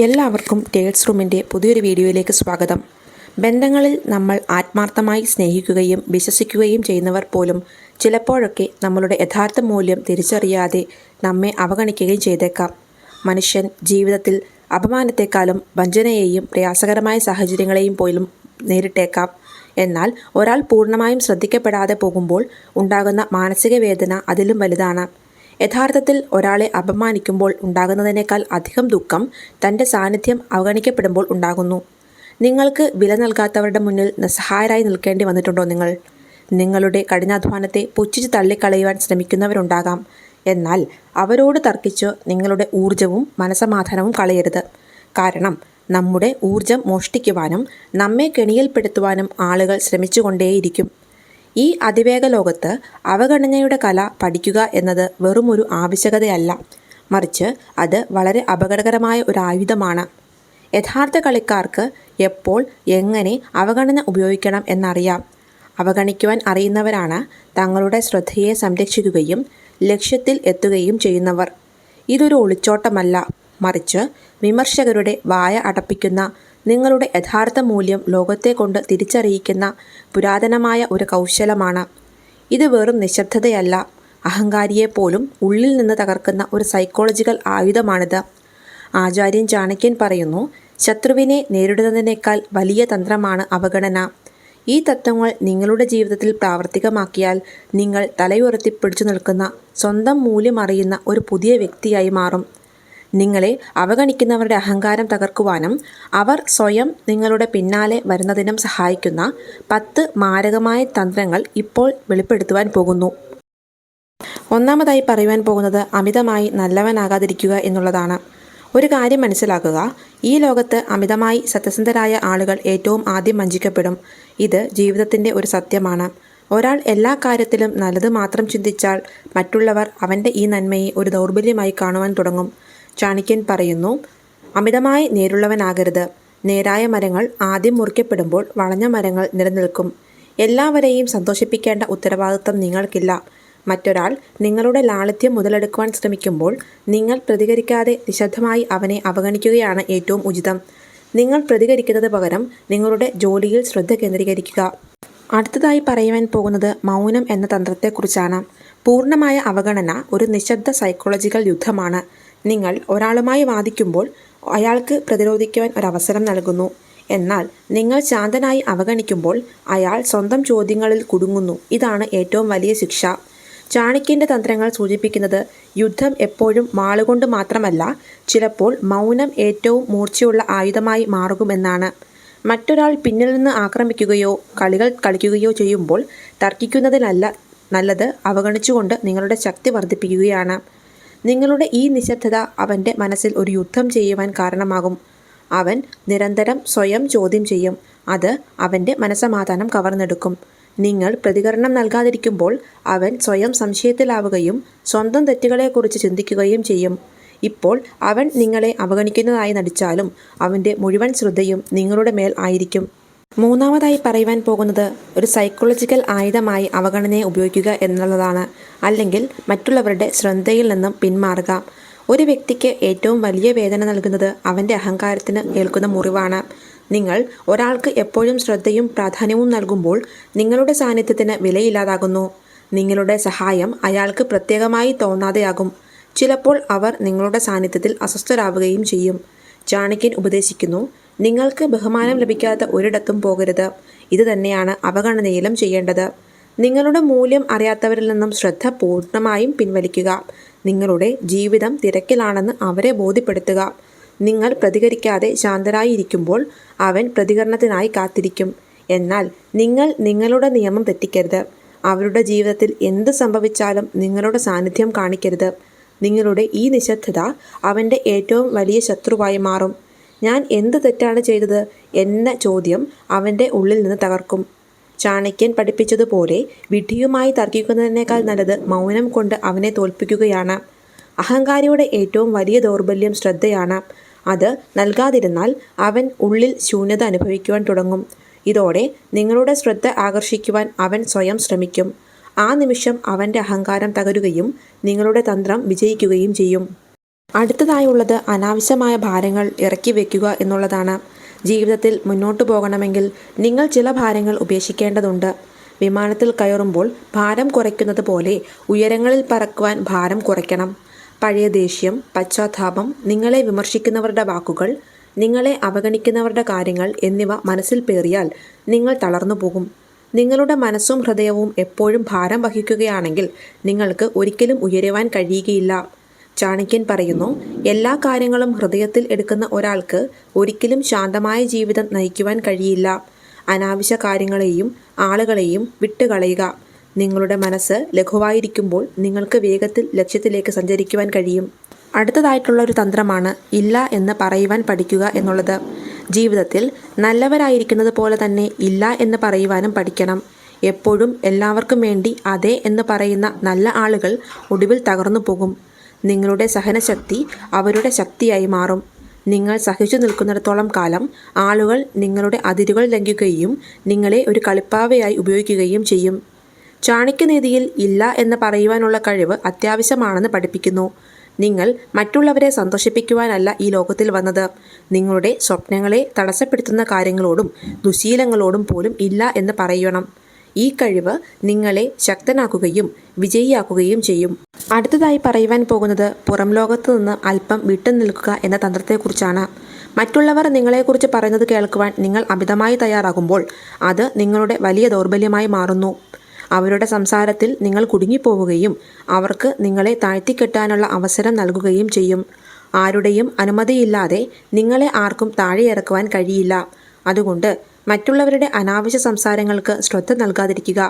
എല്ലാവർക്കും ടേൾസ് റൂമിന്റെ പുതിയൊരു വീഡിയോയിലേക്ക് സ്വാഗതം. ബന്ധങ്ങളിൽ നമ്മൾ ആത്മാർത്ഥമായി സ്നേഹിക്കുകയും വിശ്വസിക്കുകയും ചെയ്യുന്നവർ പോലും ചിലപ്പോഴൊക്കെ നമ്മളുടെ യഥാർത്ഥ മൂല്യം തിരിച്ചറിയാതെ നമ്മെ അവഗണിക്കുകയും ചെയ്തേക്കാം. മനുഷ്യൻ ജീവിതത്തിൽ അപമാനത്തെക്കാളും വഞ്ചനയെയും പ്രയാസകരമായ സാഹചര്യങ്ങളെയും പോലും നേരിട്ടേക്കാം. എന്നാൽ ഒരാൾ പൂർണമായും ശ്രദ്ധിക്കപ്പെടാതെ പോകുമ്പോൾ ഉണ്ടാകുന്ന മാനസിക വേദന അതിലും വലുതാണ്. യഥാർത്ഥത്തിൽ ഒരാളെ അപമാനിക്കുമ്പോൾ ഉണ്ടാകുന്നതിനേക്കാൾ അധികം ദുഃഖം തന്റെ സാന്നിധ്യം അവഗണിക്കപ്പെടുമ്പോൾ ഉണ്ടാകുന്നു. നിങ്ങൾക്ക് വില നൽകാത്തവരുടെ മുന്നിൽ നിസ്സഹായരായി നിൽക്കേണ്ടി വന്നിട്ടുണ്ടോ നിങ്ങൾ? നിങ്ങളുടെ കഠിനാധ്വാനത്തെ പുച്ഛിച്ച് തള്ളിക്കളയുവാൻ ശ്രമിക്കുന്നവരുണ്ടാകാം. എന്നാൽ അവരോട് തർക്കിച്ച് നിങ്ങളുടെ ഊർജവും മനസമാധാനവും കളയരുത്. കാരണം നമ്മുടെ ഊർജം മോഷ്ടിക്കുവാനും നമ്മെ കെണിയിൽപ്പെടുത്തുവാനും ആളുകൾ ശ്രമിച്ചുകൊണ്ടേയിരിക്കും. ഈ അതിവേഗ ലോകത്ത് അവഗണനയുടെ കല പഠിക്കുക എന്നത് വെറുമൊരു ആവശ്യകതയല്ല. മറിച്ച് അത് വളരെ അപകടകരമായ ഒരു ആയുധമാണ്. യഥാർത്ഥ കളിക്കാർക്ക് എപ്പോൾ എങ്ങനെ അവഗണന ഉപയോഗിക്കണം എന്നറിയാം. അവഗണിക്കുവാൻ അറിയുന്നവരാണ് തങ്ങളുടെ ശ്രദ്ധയെ സംരക്ഷിക്കുകയും ലക്ഷ്യത്തിൽ എത്തുകയും ചെയ്യുന്നവർ. ഇതൊരു ഒളിച്ചോട്ടമല്ല. മറിച്ച് വിമർശകരുടെ വായ അടപ്പിക്കുന്ന നിങ്ങളുടെ യഥാർത്ഥ മൂല്യം ലോകത്തെ കൊണ്ട് തിരിച്ചറിയിക്കുന്ന പുരാതനമായ ഒരു കൗശലമാണ്. ഇത് വെറും നിശബ്ദതയല്ല. അഹങ്കാരിയെപ്പോലും ഉള്ളിൽ നിന്ന് തകർക്കുന്ന ഒരു സൈക്കോളജിക്കൽ ആയുധമാണിത്. ആചാര്യൻ ചാണക്യൻ പറയുന്നു ശത്രുവിനെ നേരിടുന്നതിനേക്കാൾ വലിയ തന്ത്രമാണ് അവഗണന. ഈ തത്വങ്ങൾ നിങ്ങളുടെ ജീവിതത്തിൽ പ്രാവർത്തികമാക്കിയാൽ നിങ്ങൾ തലയുയർത്തിപ്പിടിച്ചു നിൽക്കുന്ന സ്വന്തം മൂല്യം അറിയുന്ന ഒരു പുതിയ വ്യക്തിയായി മാറും. നിങ്ങളെ അവഗണിക്കുന്നവരുടെ അഹങ്കാരം തകർക്കുവാനും അവർ സ്വയം നിങ്ങളുടെ പിന്നാലെ വരുന്നതിനും സഹായിക്കുന്ന പത്ത് മാരകമായ തന്ത്രങ്ങൾ ഇപ്പോൾ വെളിപ്പെടുത്തുവാൻ പോകുന്നു. ഒന്നാമതായി പറയുവാൻ പോകുന്നത് അമിതമായി നല്ലവനാകാതിരിക്കുക എന്നുള്ളതാണ്. ഒരു കാര്യം മനസ്സിലാക്കുക ഈ ലോകത്ത് അമിതമായി സത്യസന്ധരായ ആളുകൾ ഏറ്റവും ആദ്യം വഞ്ചിക്കപ്പെടും. ഇത് ജീവിതത്തിന്റെ ഒരു സത്യമാണ്. ഒരാൾ എല്ലാ കാര്യത്തിലും നല്ലത് മാത്രം ചിന്തിച്ചാൽ മറ്റുള്ളവർ അവന്റെ ഈ നന്മയെ ഒരു ദൗർബല്യമായി കാണുവാൻ തുടങ്ങും. ചാണക്യൻ പറയുന്നു അമിതമായി നേരുള്ളവനാകരുത്. നേരായ മരങ്ങൾ ആദ്യം മുറിക്കപ്പെടുമ്പോൾ വളഞ്ഞ മരങ്ങൾ നിലനിൽക്കും. എല്ലാവരെയും സന്തോഷിപ്പിക്കേണ്ട ഉത്തരവാദിത്വം നിങ്ങൾക്കില്ല. മറ്റൊരാൾ നിങ്ങളുടെ ലാളിത്യം മുതലെടുക്കുവാൻ ശ്രമിക്കുമ്പോൾ നിങ്ങൾ പ്രതികരിക്കാതെ നിശബ്ദമായി അവനെ അവഗണിക്കുകയാണ് ഏറ്റവും ഉചിതം. നിങ്ങൾ പ്രതികരിക്കുന്നത് പകരം നിങ്ങളുടെ ജോലിയിൽ ശ്രദ്ധ കേന്ദ്രീകരിക്കുക. അടുത്തതായി പറയുവാൻ പോകുന്നത് മൗനം എന്ന തന്ത്രത്തെക്കുറിച്ചാണ്. പൂർണമായ അവഗണന ഒരു നിശബ്ദ സൈക്കോളജിക്കൽ യുദ്ധമാണ്. നിങ്ങൾ ഒരാളുമായി വാദിക്കുമ്പോൾ അയാൾക്ക് പ്രതിരോധിക്കുവാൻ ഒരവസരം നൽകുന്നു. എന്നാൽ നിങ്ങൾ ശാന്തനായി അവഗണിക്കുമ്പോൾ അയാൾ സ്വന്തം ചോദ്യങ്ങളിൽ കുടുങ്ങുന്നു. ഇതാണ് ഏറ്റവും വലിയ ശിക്ഷ. ചാണക്യന്റെ തന്ത്രങ്ങൾ സൂചിപ്പിക്കുന്നത് യുദ്ധം എപ്പോഴും മാളുകൊണ്ട് മാത്രമല്ല ചിലപ്പോൾ മൗനം ഏറ്റവും മൂർച്ചയുള്ള ആയുധമായി മാറുമെന്നാണ്. മറ്റൊരാൾ പിന്നിൽ നിന്ന് ആക്രമിക്കുകയോ കളികൾ കളിക്കുകയോ ചെയ്യുമ്പോൾ തർക്കിക്കുന്നതിനല്ല നല്ലത് അവഗണിച്ചുകൊണ്ട് നിങ്ങളുടെ ശക്തി വർദ്ധിപ്പിക്കുകയാണ്. നിങ്ങളുടെ ഈ നിശബ്ദത അവന്റെ മനസ്സിൽ ഒരു യുദ്ധം ചെയ്യുവാൻ കാരണമാകും. അവൻ നിരന്തരം സ്വയം ചോദ്യം ചെയ്യും. അത് അവന്റെ മനസ്സമാധാനം കവർന്നെടുക്കും. നിങ്ങൾ പ്രതികരണം നൽകാതിരിക്കുമ്പോൾ അവൻ സ്വയം സംശയത്തിലാവുകയും സ്വന്തം തെറ്റുകളെക്കുറിച്ച് ചിന്തിക്കുകയും ചെയ്യും. ഇപ്പോൾ അവൻ നിങ്ങളെ അവഗണിക്കുന്നതായി നടിച്ചാലും അവന്റെ മുഴുവൻ ശ്രദ്ധയും നിങ്ങളുടെ മേൽ ആയിരിക്കും. മൂന്നാമതായി പറയുവാൻ പോകുന്നത് ഒരു സൈക്കോളജിക്കൽ ആയുധമായി അവഗണനയെ ഉപയോഗിക്കുക എന്നുള്ളതാണ്. അല്ലെങ്കിൽ മറ്റുള്ളവരുടെ ശ്രദ്ധയിൽ നിന്നും പിന്മാറുക. ഒരു വ്യക്തിക്ക് ഏറ്റവും വലിയ വേദന നൽകുന്നത് അവന്റെ അഹങ്കാരത്തിന് ഏൽക്കുന്ന മുറിവാണ്. നിങ്ങൾ ഒരാൾക്ക് എപ്പോഴും ശ്രദ്ധയും പ്രാധാന്യവും നൽകുമ്പോൾ നിങ്ങളുടെ സാന്നിധ്യത്തിന് വിലയില്ലാതാകുന്നു. നിങ്ങളുടെ സഹായം അയാൾക്ക് പ്രത്യേകമായി തോന്നാതെയാകും. ചിലപ്പോൾ അവർ നിങ്ങളുടെ സാന്നിധ്യത്തിൽ അസ്വസ്ഥരാവുകയും ചെയ്യും. ചാണക്യൻ ഉപദേശിക്കുന്നു നിങ്ങൾക്ക് ബഹുമാനം ലഭിക്കാത്ത ഒരിടത്തും പോകരുത്. ഇത് തന്നെയാണ് അവഗണനയിലും ചെയ്യേണ്ടത്. നിങ്ങളുടെ മൂല്യം അറിയാത്തവരിൽ നിന്നും ശ്രദ്ധ പൂർണമായും പിൻവലിക്കുക. നിങ്ങളുടെ ജീവിതം തിരക്കിലാണെന്ന് അവരെ ബോധ്യപ്പെടുത്തുക. നിങ്ങൾ പ്രതികരിക്കാതെ ശാന്തരായിരിക്കുമ്പോൾ അവൻ പ്രതികരണത്തിനായി കാത്തിരിക്കും. എന്നാൽ നിങ്ങൾ നിങ്ങളുടെ നിയമം തെറ്റിക്കരുത്. അവരുടെ ജീവിതത്തിൽ എന്ത് സംഭവിച്ചാലും നിങ്ങളുടെ സാന്നിധ്യം കാണിക്കരുത്. നിങ്ങളുടെ ഈ നിശബ്ദത അവന്റെ ഏറ്റവും വലിയ ശത്രുവായി മാറും. ഞാൻ എന്ത് തെറ്റാണ് ചെയ്തത് എന്ന ചോദ്യം അവന്റെ ഉള്ളിൽ നിന്ന് തകർക്കും. ചാണക്യൻ പഠിപ്പിച്ചതുപോലെ വിഡ്ഢിയുമായി തർക്കിക്കുന്നതിനേക്കാൾ നല്ലത് മൗനം കൊണ്ട് അവനെ തോൽപ്പിക്കുകയാണ്. അഹങ്കാരിയുടെ ഏറ്റവും വലിയ ദൗർബല്യം ശ്രദ്ധയാണ്. അത് നൽകാതിരുന്നാൽ അവൻ ഉള്ളിൽ ശൂന്യത അനുഭവിക്കുവാൻ തുടങ്ങും. ഇതോടെ നിങ്ങളുടെ ശ്രദ്ധ ആകർഷിക്കുവാൻ അവൻ സ്വയം ശ്രമിക്കും. ആ നിമിഷം അവന്റെ അഹങ്കാരം തകരുകയും നിങ്ങളുടെ തന്ത്രം വിജയിക്കുകയും ചെയ്യും. അടുത്തതായുള്ളത് അനാവശ്യമായ ഭാരങ്ങൾ ഇറക്കി വയ്ക്കുക എന്നുള്ളതാണ്. ജീവിതത്തിൽ മുന്നോട്ടു പോകണമെങ്കിൽ നിങ്ങൾ ചില ഭാരങ്ങൾ ഉപേക്ഷിക്കേണ്ടതുണ്ട്. വിമാനത്തിൽ കയറുമ്പോൾ ഭാരം കുറയ്ക്കുന്നത് പോലെ ഉയരങ്ങളിൽ പറക്കുവാൻ ഭാരം കുറയ്ക്കണം. പഴയ ദേഷ്യം പശ്ചാത്താപം നിങ്ങളെ വിമർശിക്കുന്നവരുടെ വാക്കുകൾ നിങ്ങളെ അവഗണിക്കുന്നവരുടെ കാര്യങ്ങൾ എന്നിവ മനസ്സിൽ പേറിയാൽ നിങ്ങൾ തളർന്നു പോകും. നിങ്ങളുടെ മനസ്സും ഹൃദയവും എപ്പോഴും ഭാരം വഹിക്കുകയാണെങ്കിൽ നിങ്ങൾക്ക് ഒരിക്കലും ഉയരുവാൻ കഴിയുകയില്ല. ചാണക്യൻ പറയുന്നു എല്ലാ കാര്യങ്ങളും ഹൃദയത്തിൽ എടുക്കുന്ന ഒരാൾക്ക് ഒരിക്കലും ശാന്തമായ ജീവിതം നയിക്കുവാൻ കഴിയില്ല. അനാവശ്യ കാര്യങ്ങളെയും ആളുകളെയും വിട്ടുകളയുക. നിങ്ങളുടെ മനസ്സ് ലഘുവായിരിക്കുമ്പോൾ നിങ്ങൾക്ക് വേഗത്തിൽ ലക്ഷ്യത്തിലേക്ക് സഞ്ചരിക്കുവാൻ കഴിയും. അടുത്തതായിട്ടുള്ള ഒരു തന്ത്രമാണ് ഇല്ല എന്ന് പറയുവാൻ പഠിക്കുക എന്നുള്ളത്. ജീവിതത്തിൽ നല്ലവരായിരിക്കുന്നത് പോലെ തന്നെ ഇല്ല എന്ന് പറയുവാനും പഠിക്കണം. എപ്പോഴും എല്ലാവർക്കും വേണ്ടി അതെ എന്ന് പറയുന്ന നല്ല ആളുകൾ ഒടുവിൽ തകർന്നു പോകും. നിങ്ങളുടെ സഹനശക്തി അവരുടെ ശക്തിയായി മാറും. നിങ്ങൾ സഹിച്ചു നിൽക്കുന്നിടത്തോളം കാലം ആളുകൾ നിങ്ങളുടെ അതിരുകൾ ലംഘിക്കുകയും നിങ്ങളെ ഒരു കളിപ്പാവയായി ഉപയോഗിക്കുകയും ചെയ്യും. ചാണക്യനീതിയിൽ ഇല്ല എന്ന് പറയുവാനുള്ള കഴിവ് അത്യാവശ്യമാണെന്ന് പഠിപ്പിക്കുന്നു. നിങ്ങൾ മറ്റുള്ളവരെ സന്തോഷിപ്പിക്കുവാനല്ല ഈ ലോകത്തിൽ വന്നത്. നിങ്ങളുടെ സ്വപ്നങ്ങളെ തടസ്സപ്പെടുത്തുന്ന കാര്യങ്ങളോടും ദുശീലങ്ങളോടും പോലും ഇല്ല എന്ന് പറയണം. ഈ കഴിവ് നിങ്ങളെ ശക്തനാക്കുകയും വിജയിയാക്കുകയും ചെയ്യും. അടുത്തതായി പറയുവാൻ പോകുന്നത് പുറം ലോകത്ത് നിന്ന് അല്പം വിട്ടു നിൽക്കുക എന്ന തന്ത്രത്തെക്കുറിച്ചാണ്. മറ്റുള്ളവർ നിങ്ങളെക്കുറിച്ച് പറയുന്നത് കേൾക്കുവാൻ നിങ്ങൾ അമിതമായി തയ്യാറാകുമ്പോൾ അത് നിങ്ങളുടെ വലിയ ദൗർബല്യമായി മാറുന്നു. അവരുടെ സംസാരത്തിൽ നിങ്ങൾ കുടുങ്ങിപ്പോവുകയും അവർക്ക് നിങ്ങളെ താഴ്ത്തിക്കെട്ടാനുള്ള അവസരം നൽകുകയും ചെയ്യും. ആരുടെയും അനുമതിയില്ലാതെ നിങ്ങളെ ആർക്കും താഴെയിറക്കുവാൻ കഴിയില്ല. അതുകൊണ്ട് മറ്റുള്ളവരുടെ അനാവശ്യ സംസാരങ്ങൾക്ക് ശ്രദ്ധ നൽകാതിരിക്കുക.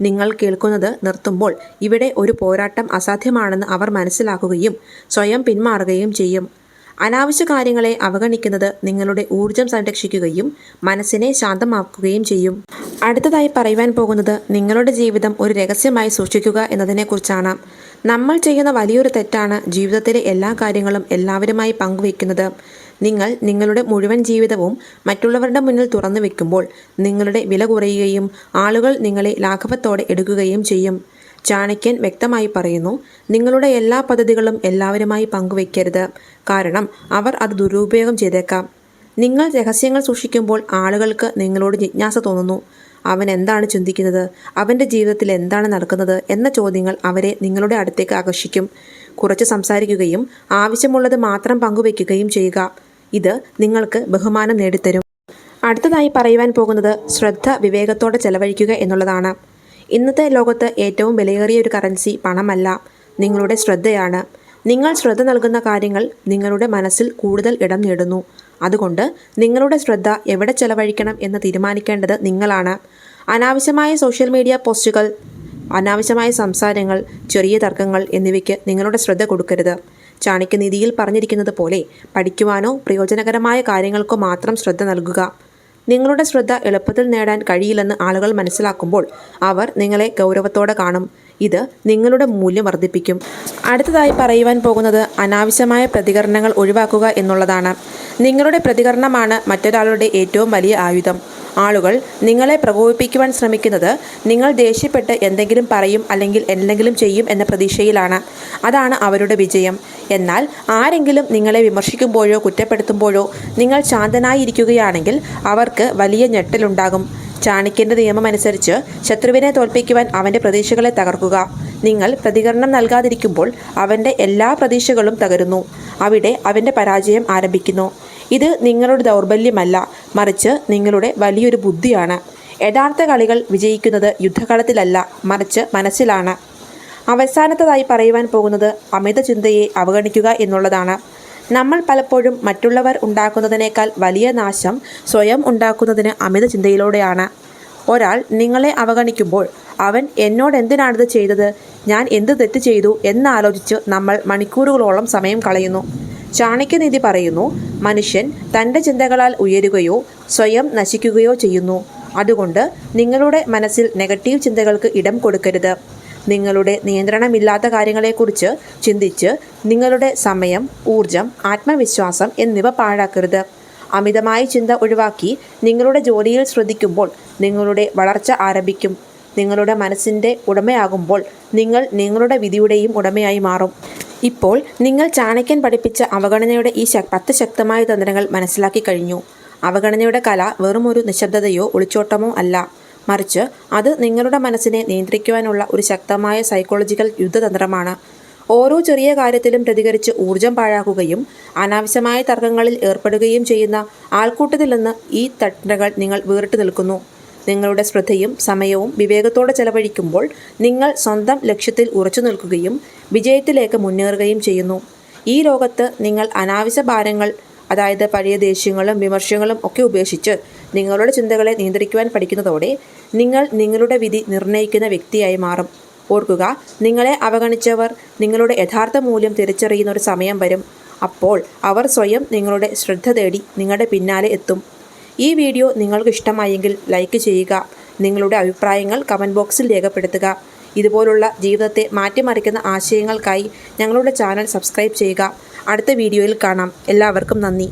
നിങ്ങൾ കേൾക്കുന്നത് നിർത്തുമ്പോൾ ഇവിടെ ഒരു പോരാട്ടം അസാധ്യമാണെന്ന് അവർ മനസ്സിലാക്കുകയും സ്വയം പിന്മാറുകയും ചെയ്യും. അനാവശ്യ കാര്യങ്ങളെ അവഗണിക്കുന്നത് നിങ്ങളുടെ ഊർജം സംരക്ഷിക്കുകയും മനസ്സിനെ ശാന്തമാക്കുകയും ചെയ്യും. അടുത്തതായി പറയുവാൻ പോകുന്നത് നിങ്ങളുടെ ജീവിതം ഒരു രഹസ്യമായി സൂക്ഷിക്കുക എന്നതിനെക്കുറിച്ചാണ്. നമ്മൾ ചെയ്യുന്ന വലിയൊരു തെറ്റാണ് ജീവിതത്തിലെ എല്ലാ കാര്യങ്ങളും എല്ലാവരുമായി പങ്കുവയ്ക്കുന്നത്. നിങ്ങൾ നിങ്ങളുടെ മുഴുവൻ ജീവിതവും മറ്റുള്ളവരുടെ മുന്നിൽ തുറന്നു വെക്കുമ്പോൾ നിങ്ങളുടെ വില കുറയുകയും ആളുകൾ നിങ്ങളെ ലാഘവത്തോടെ എടുക്കുകയും ചെയ്യും. ചാണക്യൻ വ്യക്തമായി പറയുന്നു നിങ്ങളുടെ എല്ലാ പദ്ധതികളും എല്ലാവരുമായി പങ്കുവയ്ക്കരുത് കാരണം അവർ അത് ദുരുപയോഗം ചെയ്തേക്കാം. നിങ്ങൾ രഹസ്യങ്ങൾ സൂക്ഷിക്കുമ്പോൾ ആളുകൾക്ക് നിങ്ങളോട് ജിജ്ഞാസ തോന്നുന്നു. അവൻ എന്താണ് ചിന്തിക്കുന്നത്? അവന്റെ ജീവിതത്തിൽ എന്താണ് നടക്കുന്നത്? എന്ന ചോദ്യങ്ങൾ അവരെ നിങ്ങളുടെ അടുത്തേക്ക് ആകർഷിക്കും. കുറച്ച് സംസാരിക്കുകയും ആവശ്യമുള്ളത് മാത്രം പങ്കുവയ്ക്കുകയും ചെയ്യുക. ഇത് നിങ്ങൾക്ക് ബഹുമാനം നേടിത്തരും. അടുത്തതായി പറയുവാൻ പോകുന്നത് ശ്രദ്ധ വിവേകത്തോടെ ചെലവഴിക്കുക എന്നുള്ളതാണ്. ഇന്നത്തെ ലോകത്ത് ഏറ്റവും വിലയേറിയ ഒരു കറൻസി പണമല്ല. നിങ്ങളുടെ ശ്രദ്ധയാണ്. നിങ്ങൾ ശ്രദ്ധ നൽകുന്ന കാര്യങ്ങൾ നിങ്ങളുടെ മനസ്സിൽ കൂടുതൽ ഇടം നേടുന്നു. അതുകൊണ്ട് നിങ്ങളുടെ ശ്രദ്ധ എവിടെ ചെലവഴിക്കണം എന്ന് തീരുമാനിക്കേണ്ടത് നിങ്ങളാണ്. അനാവശ്യമായ സോഷ്യൽ മീഡിയ പോസ്റ്റുകൾ അനാവശ്യമായ സംസാരങ്ങൾ ചെറിയ തർക്കങ്ങൾ എന്നിവയ്ക്ക് നിങ്ങളുടെ ശ്രദ്ധ കൊടുക്കരുത്. ചാണക്യനീതിയിൽ പറഞ്ഞിരിക്കുന്നത് പോലെ പഠിക്കുവാനോ പ്രയോജനകരമായ കാര്യങ്ങൾക്കോ മാത്രം ശ്രദ്ധ നൽകുക. നിങ്ങളുടെ ശ്രദ്ധ എളുപ്പത്തിൽ നേടാൻ കഴിയില്ലെന്ന് ആളുകൾ മനസ്സിലാക്കുമ്പോൾ അവർ നിങ്ങളെ ഗൗരവത്തോടെ കാണും. ഇത് നിങ്ങളുടെ മൂല്യം വർദ്ധിപ്പിക്കും. അടുത്തതായി പറയുവാൻ പോകുന്നത് അനാവശ്യമായ പ്രതികരണങ്ങൾ ഒഴിവാക്കുക എന്നുള്ളതാണ്. നിങ്ങളുടെ പ്രതികരണമാണ് മറ്റൊരാളുടെ ഏറ്റവും വലിയ ആയുധം. ആളുകൾ നിങ്ങളെ പ്രകോപിപ്പിക്കുവാൻ ശ്രമിക്കുന്നത് നിങ്ങൾ ദേഷ്യപ്പെട്ട് എന്തെങ്കിലും പറയും അല്ലെങ്കിൽ എന്തെങ്കിലും ചെയ്യും എന്ന പ്രതീക്ഷയിലാണ്. അതാണ് അവരുടെ വിജയം. എന്നാൽ ആരെങ്കിലും നിങ്ങളെ വിമർശിക്കുമ്പോഴോ കുറ്റപ്പെടുത്തുമ്പോഴോ നിങ്ങൾ ശാന്തനായിരിക്കുകയാണെങ്കിൽ അവർക്ക് വലിയ ഞെട്ടലുണ്ടാകും. ചാണക്യന്റെ നിയമമനുസരിച്ച് ശത്രുവിനെ തോൽപ്പിക്കുവാൻ അവന്റെ പ്രതീക്ഷകളെ തകർക്കുക. നിങ്ങൾ പ്രതികരണം നൽകാതിരിക്കുമ്പോൾ അവന്റെ എല്ലാ പ്രതീക്ഷകളും തകരുന്നു. അവിടെ അവന്റെ പരാജയം ആരംഭിക്കുന്നു. ഇത് നിങ്ങളുടെ ദൗർബല്യമല്ല മറിച്ച് നിങ്ങളുടെ വലിയൊരു ബുദ്ധിയാണ്. യഥാർത്ഥ കളികൾ വിജയിക്കുന്നത് യുദ്ധകളത്തിലല്ല മറിച്ച് മനസ്സിലാണ്. അവസാനത്തതായി പറയുവാൻ പോകുന്നത് അമിത ചിന്തയെ അവഗണിക്കുക എന്നുള്ളതാണ്. നമ്മൾ പലപ്പോഴും മറ്റുള്ളവർ ഉണ്ടാക്കുന്നതിനേക്കാൾ വലിയ നാശം സ്വയം ഉണ്ടാക്കുന്നതിന് അമിത ചിന്തയിലൂടെയാണ്. ഒരാൾ നിങ്ങളെ അവഗണിക്കുമ്പോൾ അവൻ എന്നോട് എന്തിനാണിത് ചെയ്തത്? ഞാൻ എന്ത് തെറ്റ് ചെയ്തു? എന്നാലോചിച്ച് നമ്മൾ മണിക്കൂറുകളോളം സമയം കളയുന്നു. ചാണക്യനീതി പറയുന്നു മനുഷ്യൻ തന്റെ ചിന്തകളാൽ ഉയരുകയോ സ്വയം നശിക്കുകയോ ചെയ്യുന്നു. അതുകൊണ്ട് നിങ്ങളുടെ മനസ്സിൽ നെഗറ്റീവ് ചിന്തകൾക്ക് ഇടം കൊടുക്കരുത്. നിങ്ങളുടെ നിയന്ത്രണമില്ലാത്ത കാര്യങ്ങളെക്കുറിച്ച് ചിന്തിച്ച് നിങ്ങളുടെ സമയം ഊർജം ആത്മവിശ്വാസം എന്നിവ പാഴാക്കരുത്. അമിതമായ ചിന്ത ഒഴിവാക്കി നിങ്ങളുടെ ജോലിയിൽ ശ്രദ്ധിക്കുമ്പോൾ നിങ്ങളുടെ വളർച്ച ആരംഭിക്കും. നിങ്ങളുടെ മനസ്സിന്റെ ഉടമയാകുമ്പോൾ നിങ്ങൾ നിങ്ങളുടെ വിധിയുടെയും ഉടമയായി മാറും. ഇപ്പോൾ നിങ്ങൾ ചാണക്യൻ പഠിപ്പിച്ച അവഗണനയുടെ ഈ പത്ത് ശക്തമായ തന്ത്രങ്ങൾ മനസ്സിലാക്കി കഴിഞ്ഞു. അവഗണനയുടെ കല വെറുമൊരു നിശബ്ദതയോ ഒളിച്ചോട്ടമോ അല്ല. മറിച്ച് അത് നിങ്ങളുടെ മനസ്സിനെ നിയന്ത്രിക്കുവാനുള്ള ഒരു ശക്തമായ സൈക്കോളജിക്കൽ യുദ്ധതന്ത്രമാണ്. ഓരോ ചെറിയ കാര്യത്തിലും പ്രതികരിച്ച് ഊർജം പാഴാക്കുകയും അനാവശ്യമായ തർക്കങ്ങളിൽ ഏർപ്പെടുകയും ചെയ്യുന്ന ആൾക്കൂട്ടത്തിൽ നിന്ന് ഈ തന്ത്രങ്ങൾ നിങ്ങൾ വേറിട്ട് നിൽക്കുന്നു. നിങ്ങളുടെ ശ്രദ്ധയും സമയവും വിവേകത്തോടെ ചെലവഴിക്കുമ്പോൾ നിങ്ങൾ സ്വന്തം ലക്ഷ്യത്തിൽ ഉറച്ചു നിൽക്കുകയും വിജയത്തിലേക്ക് മുന്നേറുകയും ചെയ്യുന്നു. ഈ ലോകത്ത് നിങ്ങൾ അനാവശ്യ ഭാരങ്ങൾ അതായത് പഴയ ദേഷ്യങ്ങളും വിമർശങ്ങളും ഒക്കെ ഉപേക്ഷിച്ച് നിങ്ങളുടെ ചിന്തകളെ നിയന്ത്രിക്കുവാൻ പഠിക്കുന്നതോടെ നിങ്ങൾ നിങ്ങളുടെ വിധി നിർണയിക്കുന്ന വ്യക്തിയായി മാറും. ഓർക്കുക നിങ്ങളെ അവഗണിച്ചവർ നിങ്ങളുടെ യഥാർത്ഥ മൂല്യം തിരിച്ചറിയുന്ന ഒരു സമയം വരും. അപ്പോൾ അവർ സ്വയം നിങ്ങളുടെ ശ്രദ്ധ തേടി നിങ്ങളുടെ പിന്നാലെ എത്തും. ഈ വീഡിയോ നിങ്ങൾക്ക് ഇഷ്ടമായെങ്കിൽ ലൈക്ക് ചെയ്യുക നിങ്ങളുടെ അഭിപ്രായങ്ങൾ കമന്റ് ബോക്സിൽ രേഖപ്പെടുത്തുക. ഇതുപോലുള്ള ജീവിതത്തെ മാറ്റിമറിക്കുന്ന ആശയങ്ങൾക്കായി ഞങ്ങളുടെ ചാനൽ സബ്സ്ക്രൈബ് ചെയ്യുക. അടുത്ത വീഡിയോയിൽ കാണാം. എല്ലാവർക്കും നന്ദി.